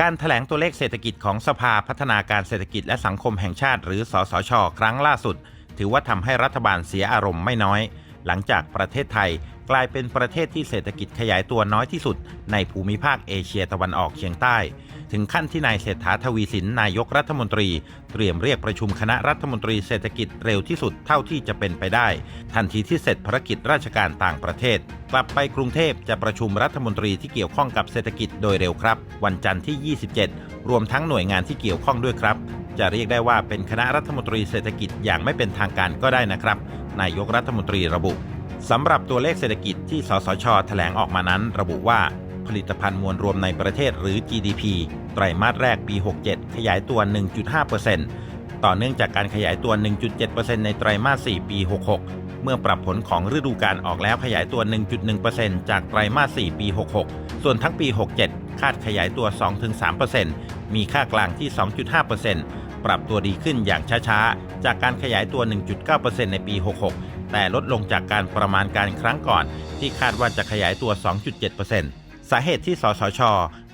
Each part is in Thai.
การถแถลงตัวเลขเศรษฐกิจของสภาพัฒนาการเศรษฐกิจและสังคมแห่งชาติหรือสสช ครั้งล่าสุด ถือว่าทำให้รัฐบาลเสียอารมณ์ไม่น้อย หลังจากประเทศไทยกลายเป็นประเทศที่เศรษฐกิจขยายตัวน้อยที่สุด ในภูมิภาคเอเชียตะวันออกเฉียงใต้ ถึงขั้นที่นายเศรษฐาทวีสินนายกรัฐมนตรี เตรียมเรียกประชุมคณะรัฐมนตรีเศรษฐกิจเร็วที่สุดเท่าที่จะเป็นไปได้ ทันทีที่เสร็จภารกิจราชการต่างประเทศ กลับไปกรุงเทพจะประชุมรัฐมนตรีที่เกี่ยวข้องกับเศรษฐกิจโดยเร็วครับ วันจันทร์ที่ 27 รวมทั้งหน่วยงานที่เกี่ยวข้องด้วยครับ จะเรียกได้ว่าเป็นคณะรัฐมนตรีเศรษฐกิจอย่างไม่เป็นทางการก็ได้นะครับ นายกรัฐมนตรีระบุสำหรับตัวเลขเศรษฐกิจที่สสชแถลงออกมานั้น ระบุว่า ผลิตภัณฑ์มวลรวมในประเทศหรือ GDP ไตรมาสแรกปี 67 ขยายตัว 1.5%ต่อเนื่องจากการขยายตัว 1.7%ในไตรมาส 4 ปี 66 เมื่อปรับผลของฤดูกาลออกแล้วขยายตัว 1.1%จากไตรมาส 4 ปี 66 ส่วนทั้งปี 67 คาดขยายตัว 2-3%มีค่ากลางที่ 2.5%ปรับตัวดีขึ้นอย่างช้าๆ จากการขยายตัว 1.9%ในปี 66 แต่ลดลงจากการประมาณการครั้งก่อน ที่คาดว่าจะขยายตัว 2.7% สาเหตุที่สสช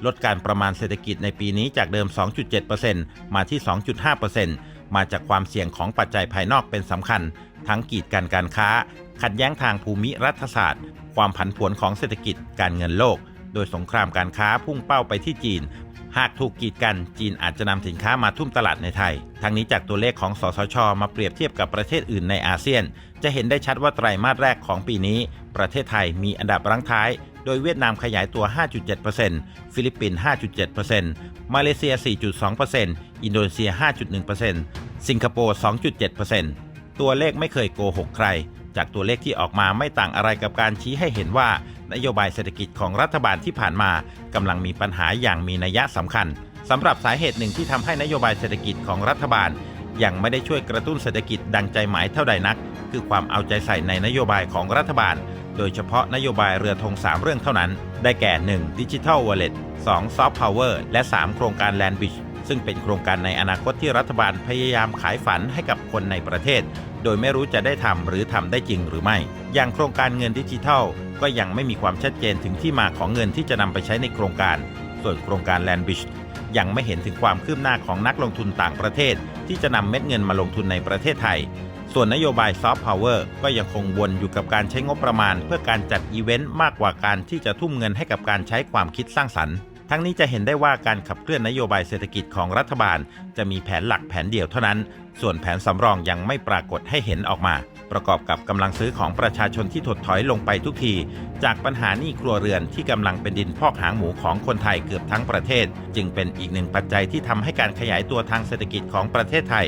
ลดการประมาณเศรษฐกิจในปีนี้จากเดิม 2.7%มาที่ 2.5%มาจากความเสี่ยงของปัจจัยภายนอกเป็นสำคัญ ทั้งกีดกันการค้า ขัดแย้งทางภูมิรัฐศาสตร์ ความผันผวนของเศรษฐกิจการเงินโลก โดยสงครามการค้าพุ่งเป้าไปที่จีน หากถูกกีดกันจีนอาจจะนำสินค้ามาทุ่มตลาดในไทย ทั้งนี้จากตัวเลขของสสช มาเปรียบเทียบกับประเทศอื่นในอาเซียน จะเห็นได้ชัดว่าไตรมาสแรกของปีนี้ ประเทศไทยมีอันดับรั้งท้าย โดยเวียดนามขยายตัว 5.7%ฟิลิปปินส์ 5.7%มาเลเซีย 4.2%อินโดนีเซีย 5.1%สิงคโปร์ 2.7%ตัวเลขไม่เคยโกหกใคร จากตัวเลขที่ออกมาไม่ต่างอะไรกับการชี้ให้เห็นว่านโยบายเศรษฐกิจของรัฐบาลที่ผ่านมากำลังมีปัญหาอย่างมีนัยสำคัญสำหรับสาเหตุหนึ่งที่ทำให้นโยบายเศรษฐกิจของรัฐบาล ยังไม่ได้ช่วยกระตุ้นเศรษฐกิจดังใจหมายเท่าใดนัก คือความเอาใจใส่ในนโยบายของรัฐบาล โดยเฉพาะนโยบายเรือธง3 เรื่องเท่านั้น ได้แก่ 1. ดิจิทัลวอลเล็ต 2. ซอฟต์พาวเวอร์และ 3 โครงการแลนด์บิชซึ่งเป็นโครงการในอนาคตที่รัฐบาลพยายามขายฝันให้กับคนในประเทศ โดยไม่รู้จะได้ทำหรือทำได้จริงหรือไม่ อย่างโครงการเงินดิจิทัล ก็ยังไม่มีความชัดเจนถึงที่มาของเงินที่จะนำไปใช้ในโครงการ ส่วนโครงการแลนบิชยังไม่เห็นถึงความคืบหน้าของนักลงทุนต่างประเทศ ที่จะนำเม็ดเงินมาลงทุนในประเทศไทย ส่วนนโยบายซอฟต์พาวเวอร์ก็ยังคงวนอยู่กับการใช้งบประมาณ เพื่อการจัดอีเวนต์มากกว่าการที่จะทุ่มเงินให้กับการใช้ความคิดสร้างสรรค์ทั้งนี้จะเห็นได้ว่าการขับเคลื่อนนโยบายเศรษฐกิจของรัฐบาล จะมีแผนหลักแผนเดียวเท่านั้น ส่วนแผนสำรองยังไม่ปรากฏให้เห็นออกมา ประกอบกับกำลังซื้อของประชาชนที่ถดถอยลงไปทุกที จากปัญหาหนี้ครัวเรือนที่กำลังเป็นดินพอกหางหมูของคนไทยเกือบทั้งประเทศ จึงเป็นอีกหนึ่งปัจจัยที่ทำให้การขยายตัวทางเศรษฐกิจของประเทศไทย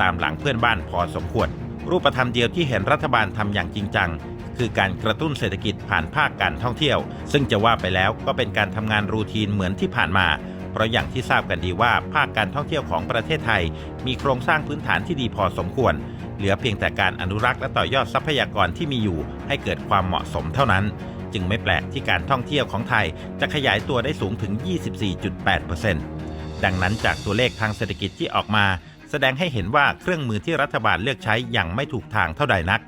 ตามหลังเพื่อนบ้านพอสมควร รูปธรรมเดียวที่เห็นรัฐบาลทำอย่างจริงจัง คือการกระตุ้นเศรษฐกิจผ่านภาคการท่องเที่ยว ซึ่งจะว่าไปแล้วก็เป็นการทำงานรูทีนเหมือนที่ผ่านมา เพราะอย่างที่ทราบกันดีว่าภาคการท่องเที่ยวของประเทศไทย มีโครงสร้างพื้นฐานที่ดีพอสมควร เหลือเพียงแต่การอนุรักษ์และต่อยอดทรัพยากรที่มีอยู่ ให้เกิดความเหมาะสมเท่านั้นจึงไม่แปลกที่การท่องเที่ยวของไทยจะขยายตัวได้สูงถึง 24.8%ดังนั้นจากตัวเลขทางเศรษฐกิจที่ออกมา แสดงให้เห็นว่าเครื่องมือที่รัฐบาลเลือกใช้ยังไม่ถูกทางเท่าใดนัก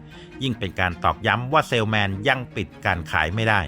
ยิ่งเป็นการตอกย้ำว่าเซลแมนยังปิดการขายไม่ได้